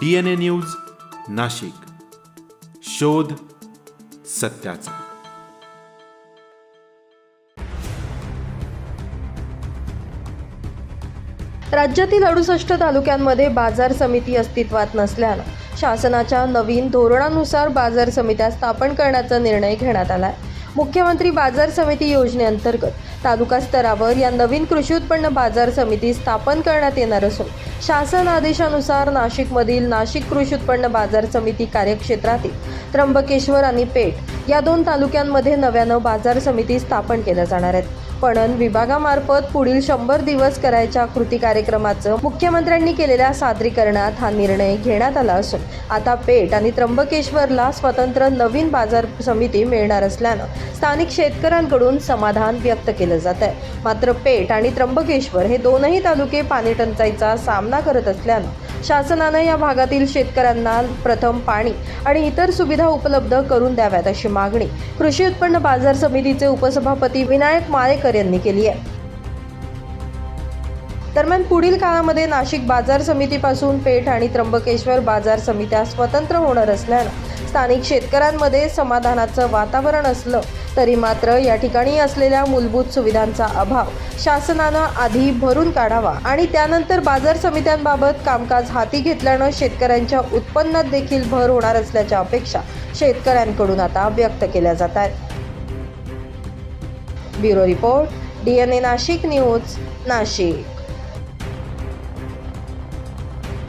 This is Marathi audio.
D N A news Nashik. शोध सत्याचा. राज्यातील अडुसष्ट तालुक्यांमध्ये बाजार समिती अस्तित्वात नसल्यानं शासनाच्या नवीन धोरणानुसार बाजार समित्या स्थापन करण्याचा निर्णय घेण्यात आला आहे मुख्यमंत्री बाजार समिती योजनेअंतर्गत तालुका स्तरावर या नवीन कृषी उत्पन्न बाजार समिती स्थापन करण्यात येणार असून शासन आदेशानुसार नाशिकमधील नाशिक कृषी उत्पन्न बाजार समिती कार्यक्षेत्रातील त्र्यंबकेश्वर आणि पेठ या दोन तालुक्यांमध्ये नव्यानं बाजार समिती स्थापन केल्या जाणार आहेत. पणन विभागामार्फत पुढील शंभर दिवस करायच्या कृती कार्यक्रमाचं मुख्यमंत्र्यांनी केलेल्या सादरीकरणात हा निर्णय घेण्यात आला असून आता पेठ आणि त्र्यंबकेश्वरला स्वतंत्र नवीन बाजार समिती मिळणार असल्यानं स्थानिक शेतकऱ्यांकडून समाधान व्यक्त केलं जात आहे. मात्र पेठ आणि त्र्यंबकेश्वर हे दोनही तालुके पाणी टंचाईचा सामना करत असल्यानं शासनानं या भागातील शेतकऱ्यांना प्रथम पाणी आणि इतर सुविधा उपलब्ध करून द्याव्यात अशी मागणी कृषी उत्पन्न बाजार समितीचे उपसभापती विनायक माळेकर यांनी केली आहे. दरम्यान पुढील काळामध्ये नाशिक बाजार समितीपासून पेठ आणि त्र्यंबकेश्वर बाजार समित्या स्वतंत्र होणार असल्यानं स्थानिक शेतकऱ्यांमध्ये समाधानाचं वातावरण असलं तरी मात्र या ठिकाणी असलेल्या मूलभूत सुविधांचा अभाव शासनानं आधी भरून काढावा आणि त्यानंतर बाजार समित्यांबाबत कामकाज हाती घेतल्यानं शेतकऱ्यांच्या उत्पन्नात देखील भर होणार असल्याच्या अपेक्षा शेतकऱ्यांकडून आता व्यक्त केल्या जात आहेत. Bureau report D N A Nashik news Nashik.